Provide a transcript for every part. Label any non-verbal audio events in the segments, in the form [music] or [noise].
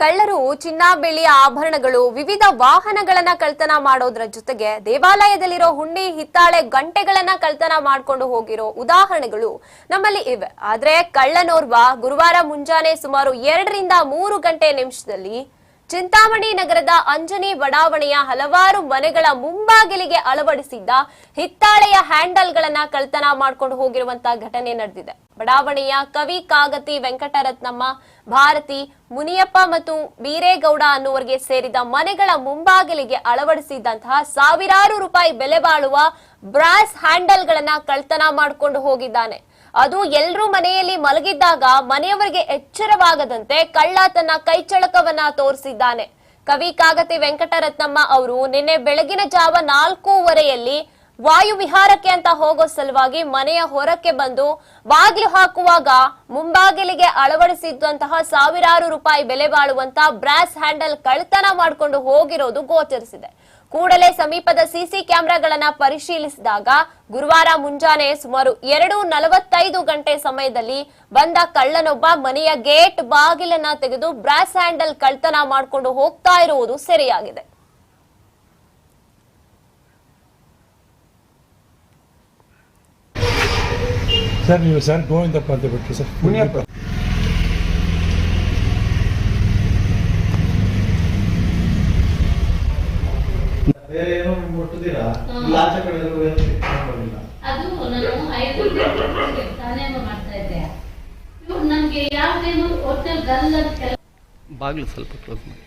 ಕಳ್ಳರು ಚಿನ್ನ ಬೆಳ್ಳಿಯ ಆಭರಣಗಳು, ವಿವಿಧ ವಾಹನಗಳನ್ನ ಕಳ್ತನ ಮಾಡೋದ್ರ ಜೊತೆಗೆ ದೇವಾಲಯದಲ್ಲಿರೋ ಹುಂಡಿ ಹಿತ್ತಾಳೆ ಗಂಟೆಗಳನ್ನ ಕಳ್ತನ ಮಾಡ್ಕೊಂಡು ಹೋಗಿರೋ ಉದಾಹರಣೆಗಳು ನಮ್ಮಲ್ಲಿ ಇವೆ. ಆದ್ರೆ ಕಳ್ಳನೋರ್ವ ಗುರುವಾರ ಮುಂಜಾನೆ ಸುಮಾರು ಎರಡರಿಂದ ಮೂರು ಗಂಟೆ ನಿಮಿಷದಲ್ಲಿ ಚಿಂತಾಮಣಿ ನಗರದ ಅಂಜನಿ ಬಡಾವಣೆಯ ಹಲವಾರು ಮನೆಗಳ ಮುಂಬಾಗಿಲಿಗೆ ಅಳವಡಿಸಿದ್ದ ಹಿತ್ತಾಳೆಯ ಹ್ಯಾಂಡಲ್ಗಳನ್ನ ಕಳ್ತನ ಮಾಡ್ಕೊಂಡು ಹೋಗಿರುವಂತಹ ಘಟನೆ ನಡೆದಿದೆ. ಬಡಾವಣೆಯ ಕವಿ ಕಾಗತಿ ವೆಂಕಟರತ್ನಮ್ಮ, ಭಾರತಿ, ಮುನಿಯಪ್ಪ ಮತ್ತು ಬೀರೇಗೌಡ ಅನ್ನುವರಿಗೆ ಸೇರಿದ ಮನೆಗಳ ಮುಂಬಾಗಿಲಿಗೆ ಅಳವಡಿಸಿದ್ದಂತಹ ಸಾವಿರಾರು ರೂಪಾಯಿ ಬೆಲೆ ಬಾಳುವ ಬ್ರಾಸ್ ಹ್ಯಾಂಡಲ್ಗಳನ್ನ ಕಳ್ತನ ಮಾಡ್ಕೊಂಡು ಹೋಗಿದ್ದಾನೆ. ಅದು ಎಲ್ಲರೂ ಮನೆಯಲ್ಲಿ ಮಲಗಿದ್ದಾಗ ಮನೆಯವರಿಗೆ ಎಚ್ಚರವಾಗದಂತೆ ಕಳ್ಳ ತನ್ನ ಕೈಚಳಕವನ್ನ ತೋರಿಸಿದ್ದಾನೆ. ಕವಿ ಕಾಗತಿ ವೆಂಕಟರತ್ನಮ್ಮ ಅವರು ನಿನ್ನೆ ಬೆಳಗಿನ ಜಾವ ನಾಲ್ಕೂವರೆಯಲ್ಲಿ ವಾಯು ವಿಹಾರಕ್ಕೆ ಅಂತ ಹೋಗೋ ಸಲುವಾಗಿ ಮನೆಯ ಹೊರಕ್ಕೆ ಬಂದು ಬಾಗಿಲು ಹಾಕುವಾಗ ಮುಂಬಾಗಿಲಿಗೆ ಅಳವಡಿಸಿದ್ದಂತಹ ಸಾವಿರಾರು ರೂಪಾಯಿ ಬೆಲೆ ಬಾಳುವಂತ ಬ್ರಾಸ್ ಹ್ಯಾಂಡಲ್ ಕಳ್ತನ ಮಾಡಿಕೊಂಡು ಹೋಗಿರೋದು ಗೋಚರಿಸಿದೆ. ಕೂಡಲೇ ಸಮೀಪದ ಸಿಸಿ ಕ್ಯಾಮೆರಾಗಳನ್ನ ಪರಿಶೀಲಿಸಿದಾಗ ಗುರುವಾರ ಮುಂಜಾನೆ ಸುಮಾರು ಎರಡು ನಲವತ್ತೈದು ಗಂಟೆ ಸಮಯದಲ್ಲಿ ಬಂದ ಕಳ್ಳನೊಬ್ಬ ಮನೆಯ ಗೇಟ್ ಬಾಗಿಲನ್ನ ತೆಗೆದು ಬ್ರಾಸ್ ಹ್ಯಾಂಡಲ್ ಕಳ್ತನ ಮಾಡಿಕೊಂಡು ಹೋಗ್ತಾ ಇರುವುದು ಸೆರೆಯಾಗಿದೆ. ಸರ್ ನೀವು ಸರ್ ಗೋವಿಂದಪ್ಪ ಅಂತ ಬಿಟ್ರಿ ಸರ್. ಮುಟ್ಟಿದ್ದೀರಾ ಇಲ್ಲ ಆಚೆ ಕಡೆ ಏನು. ಅದು ನಾನು ಐದು ತಾನೇ ಮಾಡ್ತಾ ಇದ್ದೆ. ಇವ್ರು ನನ್ಗೆ ಯಾವ್ದೇನು ಹೋಟೆಲ್ ಗಲ್ ಅಂತ ಬಾಗಿಲು ಸ್ವಲ್ಪ ಕ್ಲೋಸ್ ಮಾಡಿ.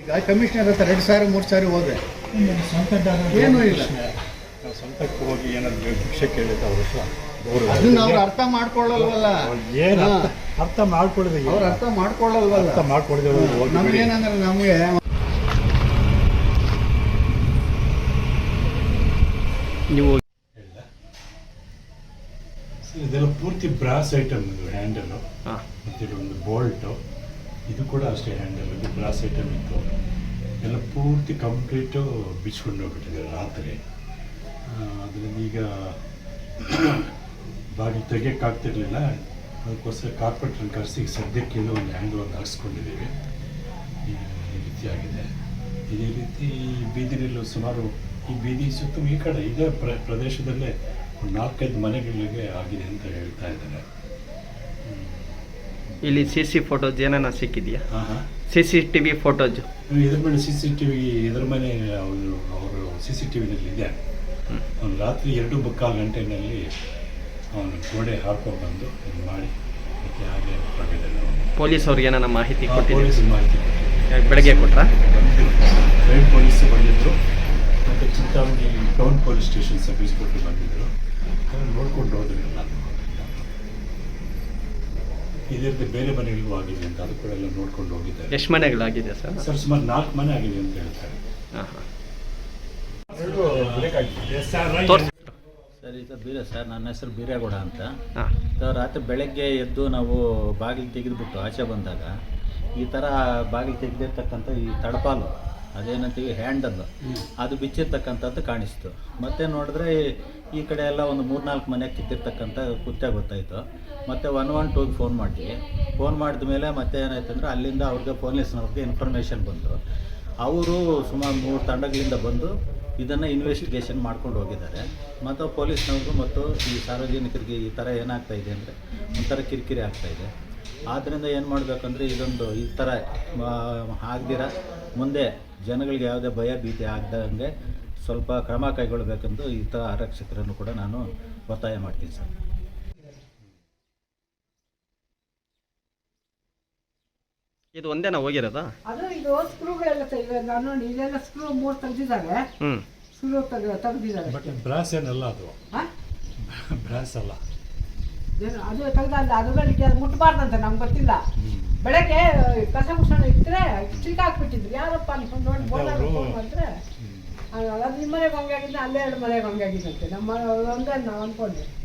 ಈಗ ಕಮಿಷನರ್ ಹತ್ರ ಎರಡು ಸಾವಿರ ಮೂರು ಸಾವಿರ ಹೋದೆ ಏನೂ ಇಲ್ಲ. ನಾವು ಸ್ವಂತಕ್ಕೆ ಹೋಗಿ ಏನಾದ್ರು ಭಿಕ್ಷೆ ಕೇಳಿದ್ರೆ ಅವ್ರ ಹತ್ರ ಅದನ್ನ ಅವ್ರು ಅರ್ಥ ಮಾಡ್ಕೊಳ್ಳಲ್ವಲ್ಲ. ಏನು ಅರ್ಥ ಮಾಡ್ಕೊಳ್ಳೋದು ಅವ್ರು ಅರ್ಥ ಮಾಡ್ಕೊಳ್ಳಲ್ವಲ್ಲ. ಅರ್ಥ ಮಾಡ್ಕೊಳ್ಳೋದು. ನಮ್ಗೇನಂದ್ರೆ ನಮಗೆ ನೀವು ಇದೆಲ್ಲ ಪೂರ್ತಿ ಬ್ರಾಸ್ ಐಟಮ್ ಇದು ಹ್ಯಾಂಡಲು. ಹಾ. ಮತ್ತು ಇದೊಂದು ಬೋಲ್ಟು. ಇದು ಕೂಡ ಅಷ್ಟೇ ಹ್ಯಾಂಡಲ್ ಇದು ಬ್ರಾಸ್ ಐಟಮ್ ಇತ್ತು. ಎಲ್ಲ ಪೂರ್ತಿ ಕಂಪ್ಲೀಟು ಬಿಚ್ಕೊಂಡು ಹೋಗ್ಬಿಟ್ಟಿದೆ ರಾತ್ರಿ. ಅದರಿಂದ ಈಗ [coughs] ಬಾಗಿಲು ತೆಗಿಯೋಕ್ಕಾಗ್ತಿರ್ಲಿಲ್ಲ. ಅದಕ್ಕೋಸ್ಕರ ಕಾರ್ಪೆಟ್ರನ್ನ ಕರೆಸಿ ಏನೋ ಒಂದು ಹ್ಯಾಂಡ್ ಒಂದು ಹಾಕ್ಸ್ಕೊಂಡಿದ್ದೀವಿ. ಈ ರೀತಿಯಾಗಿದೆ ಇದೇ ರೀತಿ ಬೀದಿನಲ್ಲೂ ಸುಮಾರು ಈ ಬೀದಿ ಸುತ್ತ ಈ ಕಡೆ ಇದೇ ಪ್ರ, ಪ್ರದೇಶದಲ್ಲೇ ಒಂದು ನಾಲ್ಕೈದು ಮನೆಗಳಿಗೆ ಆಗಿದೆ ಅಂತ ಹೇಳ್ತಾ ಇದ್ದಾರೆ. ಇಲ್ಲಿ ಸಿ ಸಿ ಫೋಟೋಸ್ ಏನಾನ ಸಿಕ್ಕಿದೆಯಾ? C C T V photos ಇದ್ರ ಮೇಲೆ ಸಿ ಸಿ ಟಿ ವಿ ಇದ್ರ ಮೇಲೆ ಅವರು ಅವರು ಸಿ ಸಿ ಟಿ ವಿನಲ್ಲಿ ಇದೆ. ಅವನು ರಾತ್ರಿ ಎರಡು ಮುಕ್ಕಾಲು ಗಂಟೆನಲ್ಲಿ ಅವನು ಗೋಡೆ ಹಾರ್ಕೊಂಡು ಬಂದು ಇದು ಮಾಡಿ ಹಾಗೆ ಪೊಲೀಸ್ ಅವ್ರಿಗೆ ಏನಾನ ಮಾಹಿತಿ ಕೊಟ್ಟಿದ್ದೀವಿ ಪೊಲೀಸ್ ಮಾಹಿತಿ ಬೆಳಗ್ಗೆ ಕೊಟ್ರಾ? ರೈಡ್ ಪೊಲೀಸ್ ಬಂದಿದ್ದರು ಮತ್ತು Chintamani town police station service ಕೊಟ್ಟು ಬಂದಿದ್ದರು ಅದನ್ನು ನೋಡ್ಕೊಂಡು ಹೋದ್ರು ಎಲ್ಲ ಇದೇ ರೀತಿ ಬೇರೆ ಮನೆಗಳಿಗೂ ಆಗಿದೆ ಅಂತ ಅದು ಕೂಡ ಎಲ್ಲ ನೋಡ್ಕೊಂಡು ಹೋಗಿದ್ದಾರೆ. ಎಷ್ಟು ಮನೆಗಳಾಗಿದೆ ಸರ್? ಸರ್ ಸುಮಾರು ನಾಲ್ಕು ಮನೆ ಆಗಿದೆ ಅಂತ ಹೇಳ್ತಾರೆ. ಹಾಂ ಹಾಂ. ಸರಿ ಸರ್ ಬೀರ ಸರ್ ನನ್ನ ಹೆಸರು ಬೀರೇಗೌಡ ಅಂತ. ರಾತ್ರಿ ಬೆಳಗ್ಗೆ ಎದ್ದು ನಾವು ಬಾಗಿಲು ತೆಗೆದುಬಿಟ್ಟು ಆಚೆ ಬಂದಾಗ ಈ ಥರ ಬಾಗಿಲು ತೆಗೆದಿರ್ತಕ್ಕಂಥ ಈ ತಡಪಾಲು ಅದೇನಂತೀವಿ ಹ್ಯಾಂಡಲ್ ಅದು ಬಿಚ್ಚಿರ್ತಕ್ಕಂಥದ್ದು ಕಾಣಿಸ್ತು. ಮತ್ತೆ ನೋಡಿದ್ರೆ ಈ- ಕಡೆ ಎಲ್ಲ ಒಂದು ಮೂರ್ನಾಲ್ಕು ಮನೆ ಕಿತ್ತಿರ್ತಕ್ಕಂಥ ಕುತ್ತೆ ಗೊತ್ತಾಯಿತು. ಮತ್ತು ಒನ್ ಒನ್ ಟೂಗೆ ಫೋನ್ ಮಾಡಿ ಫೋನ್ ಮಾಡಿದ ಮೇಲೆ ಮತ್ತೆ ಏನಾಯ್ತು ಅಂದರೆ ಅಲ್ಲಿಂದ ಅವ್ರಿಗೆ ಪೊಲೀಸ್ನವ್ರಿಗೆ ಇನ್ಫಾರ್ಮೇಷನ್ ಬಂತು. ಅವರು ಸುಮಾರು ಮೂರು ತಂಡಗಳಿಂದ ಬಂದು ಇದನ್ನು ಇನ್ವೆಸ್ಟಿಗೇಷನ್ ಮಾಡ್ಕೊಂಡು ಹೋಗಿದ್ದಾರೆ. ಮತ್ತು ಪೊಲೀಸ್ನವರು ಮತ್ತು ಈ ಸಾರ್ವಜನಿಕರಿಗೆ ಈ ಥರ ಏನಾಗ್ತಾ ಇದೆ ಅಂದರೆ ಒಂಥರ ಕಿರಿಕಿರಿ ಆಗ್ತಾ ಇದೆ. ಆದ್ದರಿಂದ ಏನು ಮಾಡಬೇಕಂದ್ರೆ ಇದೊಂದು ಈ ಥರ ಆಗದಿರ ಮುಂದೆ ಜನಗಳಿಗೆ ಯಾವುದೇ ಭಯ ಭೀತಿ ಆಗದಂಗೆ ಸ್ವಲ್ಪ ಕ್ರಮ ಕೈಗೊಳ್ಳಬೇಕೆಂದು ಈ ಥರ ಆರಕ್ಷಕರನ್ನು ಕೂಡ ನಾನು ಒತ್ತಾಯ ಮಾಡ್ತೀನಿ ಸರ್. ಇದು ಒಂದೇನಾ ಹೋಗಿರೋದಾ? ಅದು ಇದು ಸ್ಕ್ರೂಗಳೆಲ್ಲ ತೆಗೆದ ನಾನು ಇದೆಲ್ಲ ಸ್ಕ್ರೂ ಮೂರು ತೆಗೆದಿದ್ದಾರೆ. ಹ್ಞೂ ಸ್ಕ್ರೂ ತೆಗೆದಿದ್ದಾರೆ. ಬಟ್ ಬ್ರಾಸ್ ಏನಲ್ಲ ಅದು. ಹಾ? ಬ್ರಾಸ್ [laughs] ಅಲ್ಲ. ಅದು ತೆಗ್ದ ಅಲ್ಲ ಅದು ಮುಟ್ಬಾರ್ದಂತ ನಮ್ಗೆ ಗೊತ್ತಿಲ್ಲ. ಬೆಳಗ್ಗೆ ಕಸ ಮುಸಣ ಇಟ್ಟರೆ ಚಿಲ್ಕ ಹಾಕ್ಬಿಟ್ಟಿದ್ರು. ಯಾರಪ್ಪ ಅನ್ಕೊಂಡು ನೋಡಿ ಅವ್ರು- ಫೋನ್ ಮಾಡಿದ್ರೆ? ಅದು ನಿಮ್ಮ ಮನೆಗೆ ಅಲ್ಲೇ ಎರಡು ಮನೆಗೆ ಹಂಗೆ ಆಗಿದ್ದಂತೆ ನಮ್ಮ ಒಂದೇ ನಾವು ಅಂದ್ಕೊಂಡೆ.